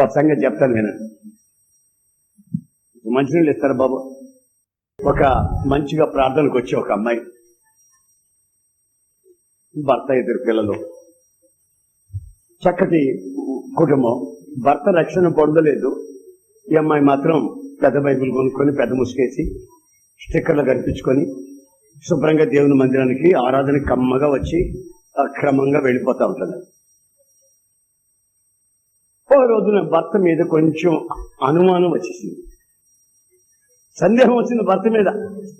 సత్సంగం సంగతి చెప్తాను వినండి మంచినీళ్ళు ఇస్తారు బాబు. ఒక మంచిగా ప్రార్థనకు వచ్చి ఒక అమ్మాయి. భర్త ఇద్దరు పిల్లలు. చక్కటి కుటుంబం. భర్త రక్షణ పొందలేదు. ఈ అమ్మాయి మాత్రం పెద్ద బైబిల్ కొనుక్కొని పెద్ద ముసుకేసి స్టిక్కర్లు కనిపించుకొని శుభ్రంగా దేవుని మందిరానికి ఆరాధన కమ్మగా వచ్చి అక్రమంగా క్రమంగా వెళ్ళిపోతా ఉంటుంది. ఓ రోజున భర్త మీద కొంచెం అనుమానం వచ్చేసింది. సందేహం వచ్చింది భర్త మీద.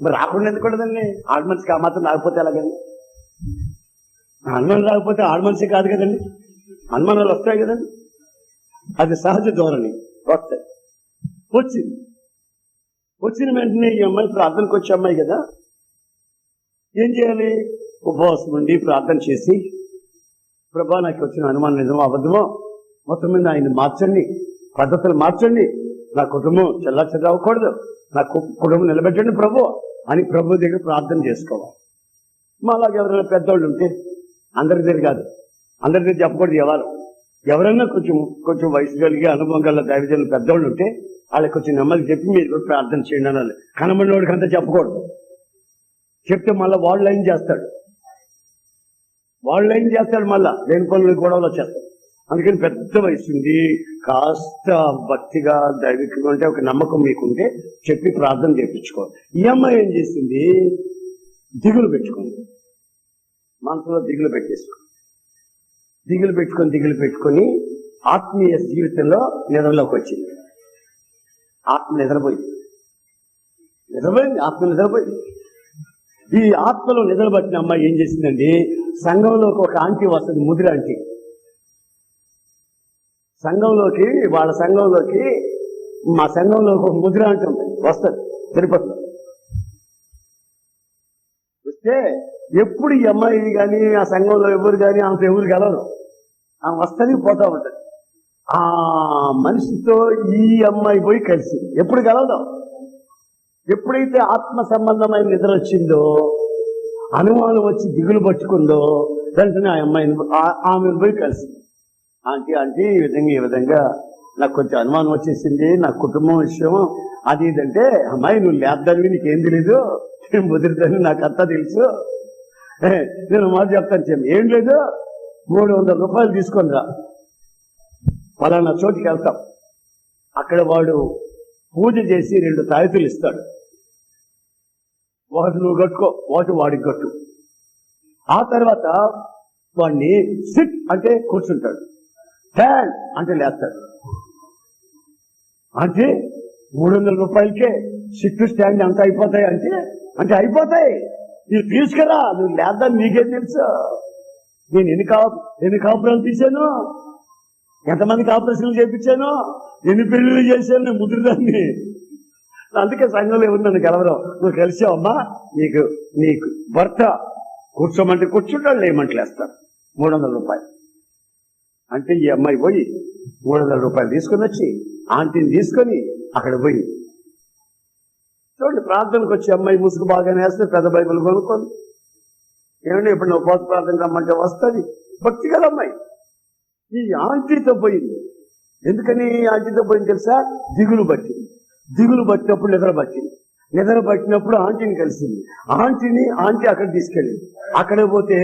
మరి రాకుండా ఎందుకూడదండి ఆడ మనిషికి ఆ మాత్రం రాకపోతే ఎలాగండి? అనుమానం రాకపోతే ఆడ మనిషి కాదు కదండి. అనుమానాలు వస్తాయి కదండి. అది సహజ ధోరణి. వస్తాయి. వచ్చింది. వచ్చిన వెంటనే ఈ అమ్మాయి ప్రార్థనకు వచ్చే అమ్మాయి కదా. ఏం చేయాలి? ఉపవాసం ఉండి ప్రార్థన చేసి ప్రభా నాకు వచ్చిన అనుమానం నిజమో అబద్ధమో? మొత్తం మీద ఆయన మార్చండి పద్ధతులు మార్చండి. నా కుటుంబం చల్లా చెల్లవకూడదు నా కుటుంబం నిలబెట్టండి ప్రభు అని ప్రభు దగ్గర ప్రార్థన చేసుకోవాలి. మా అలాగే ఎవరైనా పెద్దవాళ్ళు ఉంటే అందరి దగ్గర కాదు. అందరి దగ్గర చెప్పకూడదు ఎవరు. ఎవరైనా కొంచెం కొంచెం వయసు కలిగి అనుభవం గల దైవజనులు పెద్దోళ్ళు ఉంటే వాళ్ళకి కొంచెం నెమ్మది చెప్పి మీరు ప్రార్థన చేయండి అనాలి. కనబడిన వాడికి అంతా చెప్పకూడదు. చెప్తే మళ్ళీ వాళ్ళు ఏం చేస్తాడు వాళ్ళు ఏం చేస్తాడు మళ్ళా? లేని పనులు గొడవలు వచ్చేస్తాడు అందుకని పెద్ద వయసుంది కాస్త భక్తిగా దైవికంగా ఉంటే ఒక నమ్మకం మీకుంటే చెప్పి ప్రార్థన చేయించుకో. ఈ అమ్మాయి ఏం చేసింది? దిగులు పెట్టుకుంది. మనసులో దిగులు పెట్టేసుకో. దిగులు పెట్టుకొని దిగులు పెట్టుకొని ఆత్మీయ జీవితంలో నిద్రలోకి వచ్చింది. ఆత్మ నిద్రపోయింది. నిద్రపోయింది. ఆత్మ నిద్రపోయింది. ఈ ఆత్మలో నిద్రపట్టిన అమ్మాయి ఏం చేసిందండి? సంఘంలోకి ఒక ఆంటీ వస్తుంది ముదిరి ఆంటీ. సంఘంలోకి వాళ్ళ సంఘంలోకి మా సంఘంలో ఒక ముదిరి ఉంది వస్తుంది తిరుపతిలో. వస్తే ఎప్పుడు ఈ అమ్మాయి కానీ ఆ సంఘంలో ఎవరు కానీ ఆమెతో ఎవరు గెలరు ఆమె వస్తుంది పోతా ఉంటుంది. ఆ మనిషితో ఈ అమ్మాయి పోయి కలిసి ఎప్పుడు కలవదు. ఎప్పుడైతే ఆత్మ సంబంధమైన నిద్ర వచ్చిందో అనుమానం వచ్చి దిగులు పట్టుకుందో వెంటనే ఆ అమ్మాయిని ఆ- ఆమెను పోయి కలిసి. ఆంటీ ఆంటీ ఈ విధంగా ఈ విధంగా. నాకు కొంచెం అనుమానం వచ్చేసింది నా కుటుంబం విషయం. అది ఇదంటే అమ్మాయి నువ్వు లేద్దానివి నీకేం తెలీదు. నేను ముదిరిదని నాకు అంతా తెలుసు. ఏ, నేను మాట చెప్తాను చెప్పి ఏం లేదు. మూడు వందల రూపాయలు తీసుకొని రా. పలానా చోటికి వెళ్తాం. అక్కడ వాడు పూజ చేసి రెండు తాయితులు ఇస్తాడు. ఒకటి నువ్వు కట్టుకో ఒకటి వాడికి కట్టు. ఆ తర్వాత వాడిని సిట్ అంటే కూర్చుంటాడు. స్టాండ్ అంటే లేస్తాడు. అంటే మూడు వందల రూపాయలకే సిట్ స్టాండ్ అంత అయిపోతాయి అంటే అంటే అయిపోతాయి. నువ్వు తీసుకురా నువ్వు లేదా నీకేం తెలుసు? నేను ఎన్ని కా ఎన్ని కాపురాలు తీశాను? ఎంతమందికి ఆపరేషన్లు చేయించాను? ఎన్ని పెళ్ళిళ్ళు చేశాను? నేను ముదిరిదాన్ని. అందుకే సంఘంలో ఎవరు నన్ను కలవరం. నువ్వు కలిసావమ్మా నీకు నీకు భర్త కూర్చోమంటే కూర్చుంటాడు లేమంటలేస్తాడు మూడు వందల రూపాయలు. అంటే ఈ అమ్మాయి పోయి మూడు వందల రూపాయలు తీసుకొని వచ్చి ఆంటీని తీసుకొని అక్కడ పోయి చూడండి ప్రార్థనకు వచ్చి అమ్మాయి ముసుగు బాగానే వేస్తే పెద్ద బైబుల్ కొనుక్కొని ఏమంటే ఇప్పుడు నువ్వు పోత ప్రార్థన రమ్మంటే వస్తుంది? భక్తి గల అమ్మాయి. ఈ ఆంటీతో పోయింది. ఎందుకని ఆంటీతో పోయింది తెలుసా? దిగులు పట్టింది. దిగులు పట్టినప్పుడు నిద్ర పట్టింది. నిద్ర పట్టినప్పుడు ఆంటీని కలిసింది. ఆంటీని ఆంటీ అక్కడ తీసుకెళ్ళింది. అక్కడ పోతే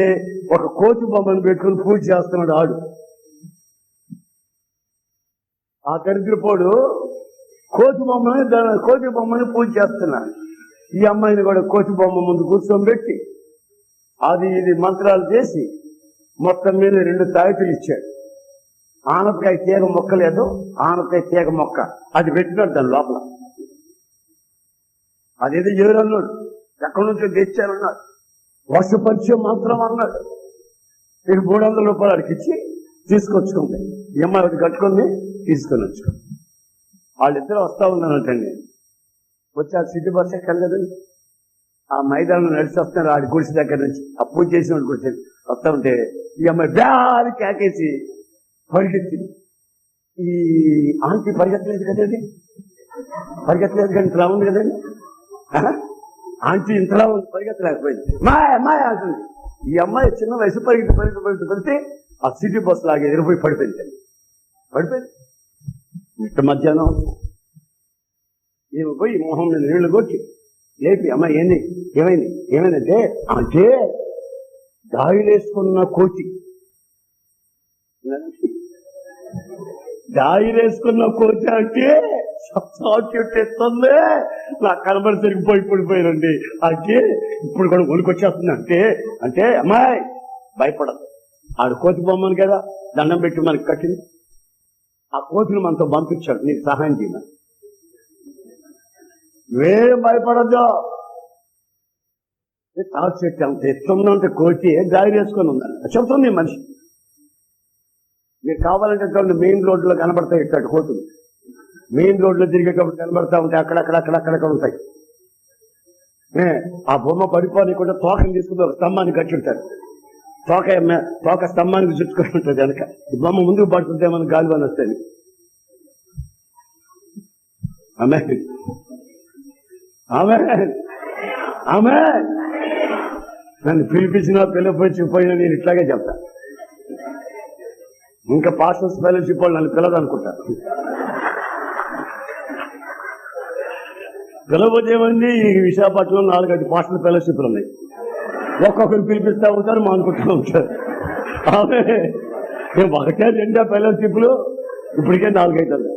ఒక కోతి బొమ్మను పెట్టుకుని పూజ చేస్తున్నాడు ఆడు. ఆ దరిద్రపోడు కోతి బొమ్మని కోతి బొమ్మని పూజ చేస్తున్నాడు ఈ అమ్మాయిని కూడా కోతి బొమ్మ ముందు కూర్చోబెట్టి అది ఇది మంత్రాలు చేసి మొత్తం మీద రెండు తాయితులు ఇచ్చాడు. ఆనపకాయ తీగ మొక్క లేదు ఆనపకాయ తీగ మొక్క. అది పెట్టినాడు దాని లోపల. అదేదో ఎవరు అన్నాడు. ఎక్కడి నుంచో తెచ్చారన్నాడు వర్షపరిచయం మాత్రం అన్నాడు. నేను మూడు వందల రూపాయలు అడిగిచ్చి తీసుకొచ్చుకుంది. ఈ అమ్మాయి ఒకటి కట్టుకుంది తీసుకొని వచ్చు వాళ్ళిద్దరు వస్తా ఉన్నారంటండి. వచ్చి ఆ సిటీ బస్ ఎక్కర్లేదండి ఆ మైదానం నడిచి వస్తున్నారు ఆడి గుడిసి దగ్గర నుంచి. ఆ పూజ చేసిన వాడి గుడిసి వస్తా ఉంటే ఈ అమ్మాయి బ్యాది కేకేసి పరిగెత్తింది. ఈ ఆంటీ పరిగెత్తలేదు కదండి? పరిగెత్తలేదు కానీ ఇంతలా ఉంది కదండి? ఆంటీ ఇంతలా ఉంది పరిగెత్తలేకపోయింది. మాయ మాయ అంటుంది. ఈ అమ్మాయి చిన్న వయసు పరిగెత్తి పరిగెత్తి పరిగెత్తి ఆ సిటీ బస్ లాగా ఎదిరిపోయి పడిపోయింది. పడిపోయింది. మధ్యాహ్నం ఈమె పోయి మొహం మీద నీళ్ళు కొట్టి లేపి అమ్మ ఏంది? ఏమైంది? ఏమైందంటే అంటే దాయిలేసుకున్న కోతి. దాయిలేసుకున్న కోతి అంటే ఎత్తుంది. నా కనబడి సరిగిపోయి పడిపోయానండి. అంటే ఇప్పుడు కూడా ఉనికొచ్చేస్తుంది అంటే అంటే అమ్మాయి భయపడదు. ఆడు కోతి బొమ్మను కదా దండం పెట్టి మనకి కట్టింది. ఆ కోతిని మనతో పంపించాడు. నీకు సహాయం చేయమని. నువ్వేం భయపడద్దు. తాగు చెట్టు అంత ఎత్తుందంటే కోతి గాలి వేసుకొని ఉందని చెప్తుంది మనిషి. మీరు కావాలంటే చూడండి మెయిన్ రోడ్లో కనబడతాయి ఇట్లాంటి కోతులు. మెయిన్ రోడ్లో తిరిగేటప్పుడు కనబడతా ఉంటాయి అక్కడక్కడ అక్కడక్కడ ఉంటాయి. ఏ, ఆ బొమ్మ పడిపోనికుండా తోకని తీసుకుని ఒక స్తంభాన్ని కట్టి ఉంటారు తోక తోక స్తంభానికి చుట్టుకొని ఉంటుంది వెనక. బొమ్మ ముందుకు పడుతుందేమని గాలి అని వస్తుంది. ఆమె. ఆమె. ఆమె. నన్ను పిలిపించినా పిలవచ్చిపోయినా నేను ఇట్లాగే చెప్తా. ఇంకా పాస్టర్స్ ఫెలోషిప్ వాళ్ళు నన్ను పిలవదనుకుంటారు. పిలవదేమండి ఈ విశాఖపట్నం నాలుగైదు పాస్టల్ ఫెలోషిప్లు ఉన్నాయి. ఒక్కొక్కరు పిలిపిస్తా ఉంటారు మానుకుంటూ ఉంటారు ఆమె మేము ఒకటే రెండా ఫెలోషిప్లు ఇప్పటికే నాలుగైతుంది.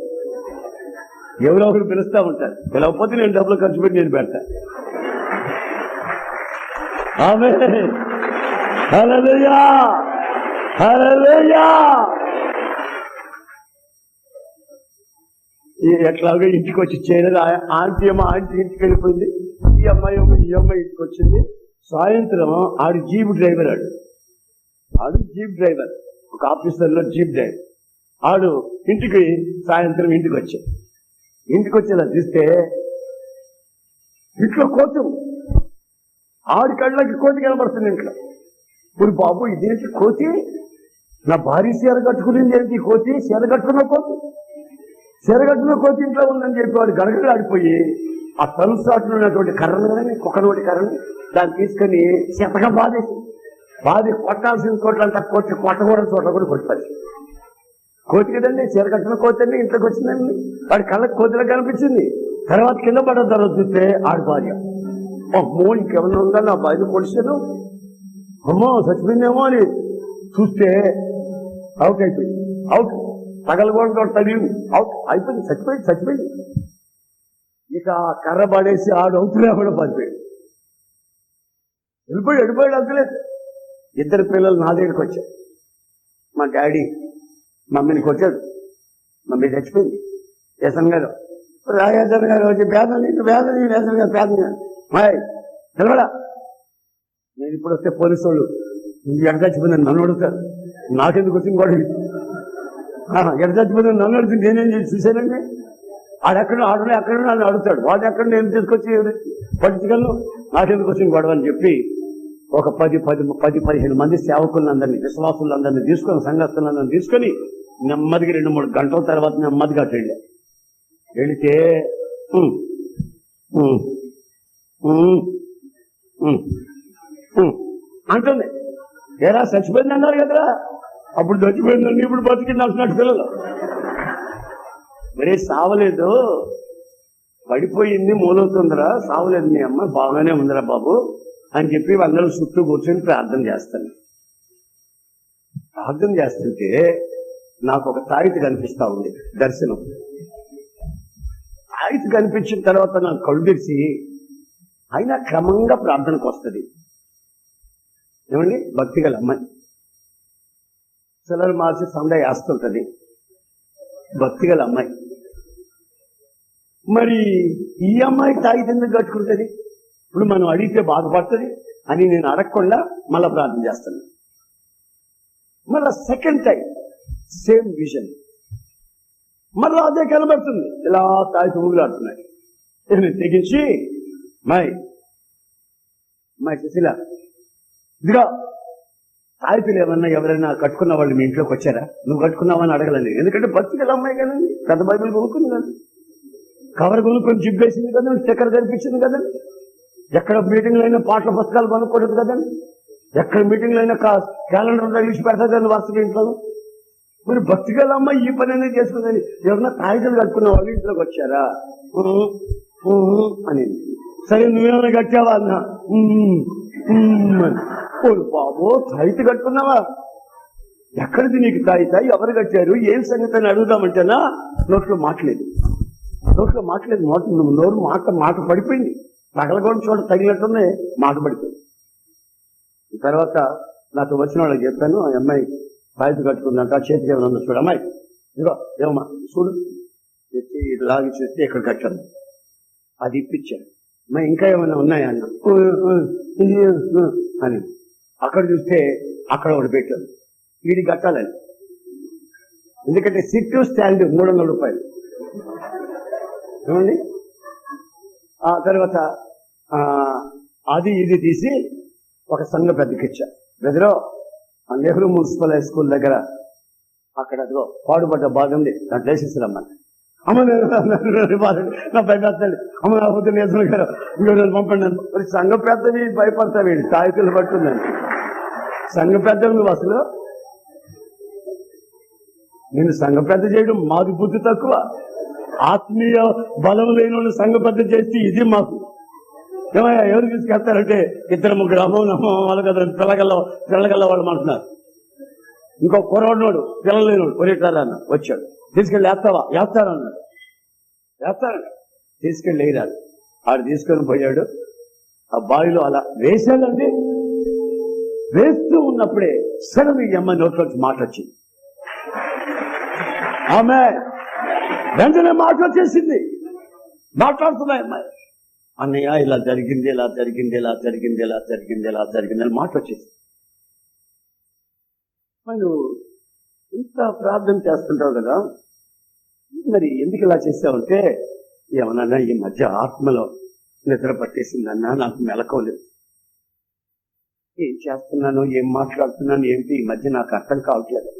ఎవరో ఒకరు పిలుస్తా ఉంటారు. పిలవకపోతే నేను డబ్బులు ఖర్చు పెట్టి నేను పెడతా. ఆమె హల్లెలూయా హల్లెలూయా. ఎట్లాగో ఇంటికి వచ్చి చేయలేదు ఆంటీ అమ్మ ఆంటీ ఇంటికి వెళ్ళిపోయింది ఈ అమ్మాయి ఈ అమ్మాయి ఇంటికి వచ్చింది సాయంత్రం ఆడు జీప్ డ్రైవర్ ఆడు. ఆడు జీప్ డ్రైవర్. ఒక ఆఫీసర్లో జీప్ డ్రైవర్. ఆడు ఇంటికి సాయంత్రం ఇంటికి వచ్చాడు. ఇంటికి వచ్చేలా చూస్తే ఇంట్లో కోతి ఆడి కళ్ళకి కోతి కనబడుతుంది ఇంట్లో. ఇప్పుడు బాబు ఇదేంటి కోతి? నా భార్య చీర కట్టుకుంది ఏంటి కోతి? చీర కట్టుకున్న కోతి. చీర కట్టుకున్న కోతి ఇంట్లో ఉందని చెప్పి వాడు గడగడలాడిపోయి ఆ తలుసాటున ఉన్నటువంటి కర్రను కానీ కుక్కనోటి కర్రను? దాన్ని తీసుకొని చెత్తగా బాధేసి బాధి కొట్టాల్సిన చోట్లంతా కొట్టి కొట్టకూడని చోట్ల కూడా కొట్టాలి కోతి కదండి చీర కట్టిన కోతి అండి ఇంట్లోకి వచ్చిందండి. వాడి కళ్ళకి కోతిలో కనిపించింది. తర్వాత కింద పడ్డ తర్వాత చూస్తే ఆడి భార్య. అమ్మో ఇంకేమన్నా ఉందా? నా భార్య పొడిచాను అమ్మో చచ్చిపోయిందేమో అని చూస్తే అవుట్ అయిపోయింది. అవుట్. తగలకుండా తగిలింది. అవుట్. అయిపోయింది చచ్చిపోయింది చచ్చిపోయింది. ఇక ఆ కర్ర పడేసి ఆడు అవుతున్నా కూడా పడిపోయాడు వెళ్ళిపోయి వెళ్ళిపోయాడు అక్కలేదు ఇద్దరు పిల్లలు నా దగ్గరికి వచ్చారు. మా డాడీ మమ్మీని కొట్టాడు. మమ్మీ చచ్చిపోయింది. వ్యసన్ గారు రాజేశ్వర గారు వచ్చి పేదని పేదని వ్యసన్ గారు పేద మాయ్ నిలబడా. నేను ఇప్పుడు వస్తే పోలీసు వాళ్ళు నువ్వు ఎక్కడ చచ్చిపోయిందని నన్ను అడుగుతారు. నాకెందుకు వచ్చింది కూడా ఎక్కడ చచ్చిపోయిందని నన్ను అడుగుతుంది నేనేం చేసి చూశానండి? ఆడెక్కడ ఆడనే ఎక్కడ నన్ను అడుగుతాడు. వాడు ఎక్కడ? నేను తీసుకొచ్చి పట్టించగలను నాకెందుకు వచ్చింది గొడవ? అని చెప్పి ఒక పది పది పది పదిహేను మంది సేవకులందరినీ విశ్వాసులందరినీ తీసుకొని సంఘస్థులందరినీ తీసుకొని నెమ్మదిగా రెండు మూడు గంటల తర్వాత నెమ్మదిగా అటు వెళ్ళా. వెళితే అంటుంది. ఏరా చచ్చిపోయింది అన్నారు కదరా? అప్పుడు చచ్చిపోయిందండి ఇప్పుడు బతికింది అంటున్నట్టు పిల్లలు. మరే సావలేదు. పడిపోయింది మూలవుతుందిరా. సావలేదు మీ అమ్మ. బాగానే ఉందిరా బాబు. అని చెప్పి వాళ్ళందరూ చుట్టూ కూర్చొని ప్రార్థన చేస్తాను ప్రార్థన చేస్తుంటే నాకు ఒక తాయిత కనిపిస్తా ఉంది దర్శనం. తాయిత కనిపించిన తర్వాత నాకు కళ్ళు తెరిచి అయినా క్రమంగా ప్రార్థనకు వస్తుంది. ఏమండి? భక్తి గల అమ్మాయి. సెలవులు మార్చి సంద వేస్తుంటది. భక్తి గల అమ్మాయి. మరి ఈ అమ్మాయి తాగితే ఎందుకు కట్టుకుంటుంది? ఇప్పుడు మనం అడిగితే బాధపడుతుంది అని నేను అడగకుండా మళ్ళా ప్రార్థన చేస్తాను. మళ్ళా సెకండ్ టైం సేమ్ విజన్ మళ్ళా అదే కనబడుతుంది. ఇలా తాగి ఊగులాడుతున్నాయి నేను తెగించి మై మై సుశీల ఇదిగా తాయితులు ఏమన్నా ఎవరైనా కట్టుకున్న వాళ్ళు మీ ఇంట్లోకి వచ్చారా? నువ్వు కట్టుకున్నావని అడగలేదు ఎందుకంటే భక్తికి అమ్మాయి కదండి? పెద్ద బైబిల్ కొనుక్కుంది కదా. కవర్ కొనుక్కొని జిబ్బేసింది కదా స్టిక్కర్ కనిపించింది కదండి ఎక్కడ మీటింగ్లు అయినా పాటల పుస్తకాలు కొనుక్కోలేదు కదండి? ఎక్కడ మీటింగ్లు అయినా క్యాలెండర్ తగిలిసి పెడతాదండి కదండి వరుసగా ఇంట్లో మరి భక్తిగల అమ్మ ఈ పని అనేది చేసుకుందని? ఎవరన్నా కాగితాలు కట్టుకున్న వాళ్ళ ఇంట్లోకి వచ్చారా? అని. సరే నువ్వేమైనా కట్టావా అన్న? "ఉమ్, ఉమ్" అని. బాబు తాయిత కట్టుకున్నావా? ఎక్కడిది నీకు తాయిత ఎవరు కట్టారు? ఏం సంగతి అని అడుగుదామంటేనా? నోట్లో మాట్లేదు. నోట్లో మాట్లేదు. నోట్ నోరు మాట మాట పడిపోయింది. తగలగొని చోట తగిలినట్టునే మాట పడిపోయింది. తర్వాత నాతో వచ్చిన వాళ్ళకి చెప్పాను ఆ అమ్మాయి బాధ్యత కట్టుకుందంట చేతికి ఏమైనా ఉందో చూడు అమ్మాయి. ఇదిగో ఏమమ్మా చూడు. తెచ్చి ఇటు లాగి చూస్తే ఇక్కడ కట్టాను. అది ఇప్పించాను అమ్మాయి ఇంకా ఏమైనా ఉన్నాయా? అన్న అని. అక్కడ చూస్తే అక్కడ ఒకటి పెట్టాను వీడి కట్టాలని. ఎందుకంటే సిట్టు స్టాండ్ మూడు వందల రూపాయలు. ఏమండి? ఆ తర్వాత ఆ, అది ఇది తీసి ఒక సంఘ పెద్దకి ఇచ్చా బెదరో ఆ నెహ్రూ మున్సిపల్ హై స్కూల్ దగ్గర అక్కడ అదిగో పాడుపడ్డ బాగుంది దాంట్లో వేసేసిరమ్మని అమ్మ నేను నా భయపెడతాడు అమ్మ నా పొద్దున్న గారు ఇంకో రోజు పంపండి మరి సంఘ పెద్దవి భయపడతా వీడు తాయితులు పట్టుందని సంఘ పెద్దవి నువ్వు అసలు. నేను సంఘ పెద్ద చేయడం మాది బుద్ధి తక్కువ. ఆత్మీయ బలం లేని వాళ్ళు సంఘ పెద్ద చేస్తే ఇది మాకు. ఏమయ్యా ఎవరు తీసుకెళ్తారంటే ఇద్దరు ముగ్గురు అమ్మో నమ్మో కదా పిల్లగల్ల పిల్లగల్ల వాళ్ళు అంటున్నారు ఇంకో కురవడినోడు పిల్లలు లేనివాడు కొరిటారా అన్న వచ్చాడు. తీసుకెళ్ళి వేస్తావా? వేస్తారా అన్నాడు. వేస్తారన్నాడు తీసుకెళ్ళి వేయరాదు. ఆడు తీసుకొని పోయాడు. ఆ బావిలో అలా వేసాడండి వేస్తూ ఉన్నప్పుడే సడన్ ఈ అమ్మాయి నోట్లోంచి మాట వచ్చింది ఆమె వెంటనే మాట వచ్చేసింది. మాట్లాడుతున్నాయి అమ్మాయి. అన్నయ్య ఇలా జరిగింది ఇలా జరిగింది ఇలా జరిగింది ఇలా జరిగింది ఇలా జరిగింది అని మాట వచ్చేసింది. నువ్వు ఇంత ప్రార్థన చేస్తుంటావు కదా. మరి ఎందుకు ఇలా చేసావంటే ఏమన్నా ఈ మధ్య ఆత్మలో నిద్ర పట్టేసిందన్నా నాకు మెలకోలేదు ఏం చేస్తున్నాను ఏం మాట్లాడుతున్నాను ఏంటి ఈ మధ్య నాకు అర్థం కావట్లేదు.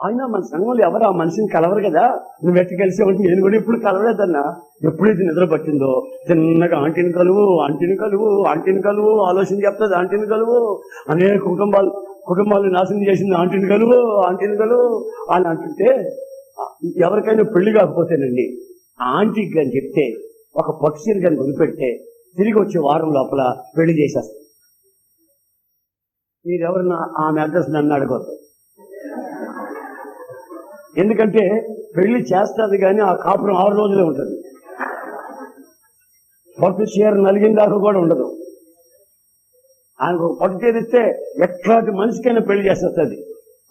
ఆయన మన సంఘంలో ఎవరు ఆ మనిషిని కలవరు కదా? నువ్వు ఎట్టి కలిసి ఉంటే నేను కూడా ఇప్పుడు కలవలేదన్నా. ఎప్పుడైతే నిద్ర పట్టిందో? చిన్నగా ఆంటీని కలువు ఆంటీని కలువు ఆంటీని కలువు ఆలోచన చెప్తుంది ఆంటీని కలువు. అనేక కుటుంబాలు కుటుంబాలు నాశనం చేసింది ఆంటీని కలువు ఆంటీని కలువు. అని అంటుంటే ఎవరికైనా పెళ్ళి కాకపోతేనండి ఆ ఆంటీకి కానీ చెప్తే ఒక పక్షిని కానీ వదిలిపెడితే తిరిగి వచ్చే వారం లోపల పెళ్ళి చేసేస్తారు మీరెవరన్నా ఆమె అడ్రస్ నన్ను అడగొద్దు. ఎందుకంటే పెళ్ళి చేస్తుంది కానీ ఆ కాపురం ఆరు రోజులే ఉంటుంది. పట్టు చీర నలిగిన దాకా కూడా ఉండదు. ఆయనకు ఒక పట్టు చీర ఇస్తే ఎట్లాంటి మనిషికైనా పెళ్ళి చేసేస్తుంది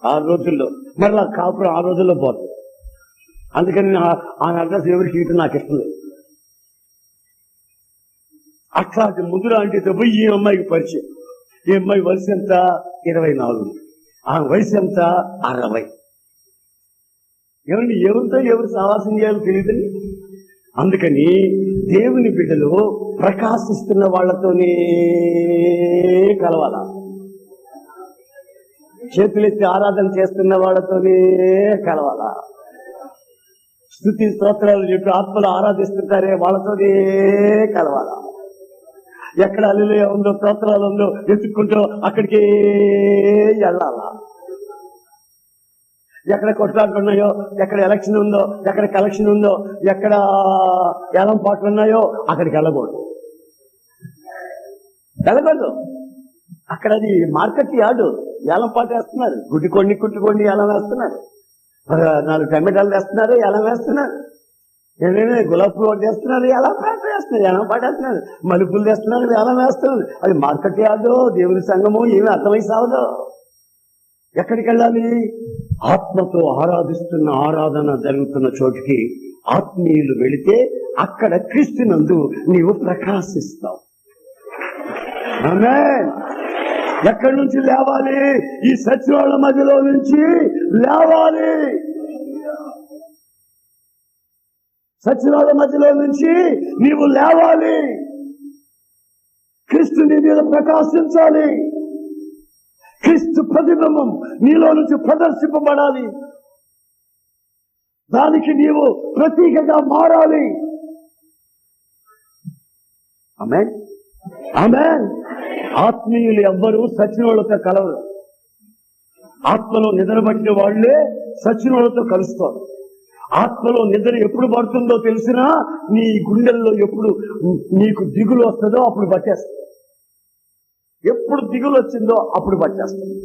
ఆరు రోజుల్లో. మరలా కాపురం ఆరు రోజుల్లో పోతుంది. అందుకని నా- ఆయన అడ్రస్ ఎవరికి ఇటు నాకు ఇష్టం లేదు. అట్లాంటి ముందు అంటే పోయి ఈ అమ్మాయికి పరిచయం. ఈ అమ్మాయి వయసు ఎంత? ఇరవై నాలుగు. ఆ వయసు ఎంత? అరవై. ఏమండి ఎవరితో ఎవరు సావాసం చేయాలో తెలియదని అందుకని దేవుని బిడ్డలు ప్రకాశిస్తున్న వాళ్ళతోనే కలవాల? చేతులెత్తి ఆరాధన చేస్తున్న వాళ్ళతోనే కలవాలా? స్థుతి స్తోత్రాలు చెప్పి ఆత్మలు ఆరాధిస్తుంటారే వాళ్ళతోనే కలవాలా? ఎక్కడ అల్లులే ఉందో స్తోత్రాలు ఉందో ఎత్తుక్కుంటూ అక్కడికే వెళ్ళాలా? ఎక్కడ కొట్లాట్లు ఉన్నాయో ఎక్కడ ఎలక్షన్ ఉందో ఎక్కడ కలెక్షన్ ఉందో ఎక్కడ ఏలం పాటలు ఉన్నాయో అక్కడికి వెళ్ళకూడదు. వెళ్ళకూడదు. అక్కడ అది మార్కెట్ యార్డు ఏలం పాట వేస్తున్నారు. గుడ్డి కొన్ని కుట్టుకోండి ఏలం వేస్తున్నారు. నాలుగు టమాటాలు వేస్తున్నారు ఏలం వేస్తున్నారు. ఏమేమి గులాబీ పూలు వేస్తున్నారు ఎలా పాట వేస్తున్నారు ఎలా పాట వేస్తున్నారు. మలుపులు వేస్తున్నారు ఎలా వేస్తున్నారు. అది మార్కెట్ యార్డు దేవుని సంఘము ఏమీ అర్థమై సాగదు. ఎక్కడికి వెళ్ళాలి? ఆత్మతో ఆరాధిస్తున్న ఆరాధన జరుగుతున్న చోటికి ఆత్మీయులు వెళితే అక్కడ క్రీస్తునందు నీవు ప్రకాశిస్తావు. ఎక్కడి నుంచి లేవాలి? ఈ సచివాళ్ళ మధ్యలో నుంచి లేవాలి. సచివాళ్ళ మధ్యలో నుంచి నీవు లేవాలి. క్రీస్తు నీ మీద ప్రకాశించాలి. క్రీస్తు ప్రతిబింబం నీలో నుంచి ప్రదర్శింపబడాలి. దానికి నీవు ప్రతీకగా మారాలి. ఆమె ఆమె ఆత్మీయులు ఎవ్వరూ సచినులతో కలవరు. ఆత్మలో నిద్ర పట్టిన వాళ్ళే సచినోళ్ళతో కలుస్తారు. ఆత్మలో నిద్ర ఎప్పుడు పడుతుందో తెలిసినా నీ గుండెల్లో ఎప్పుడు నీకు దిగులు వస్తుందో అప్పుడు పట్టేస్తుంది. ఎప్పుడు దిగులు వచ్చిందో అప్పుడు పట్టేస్తుంది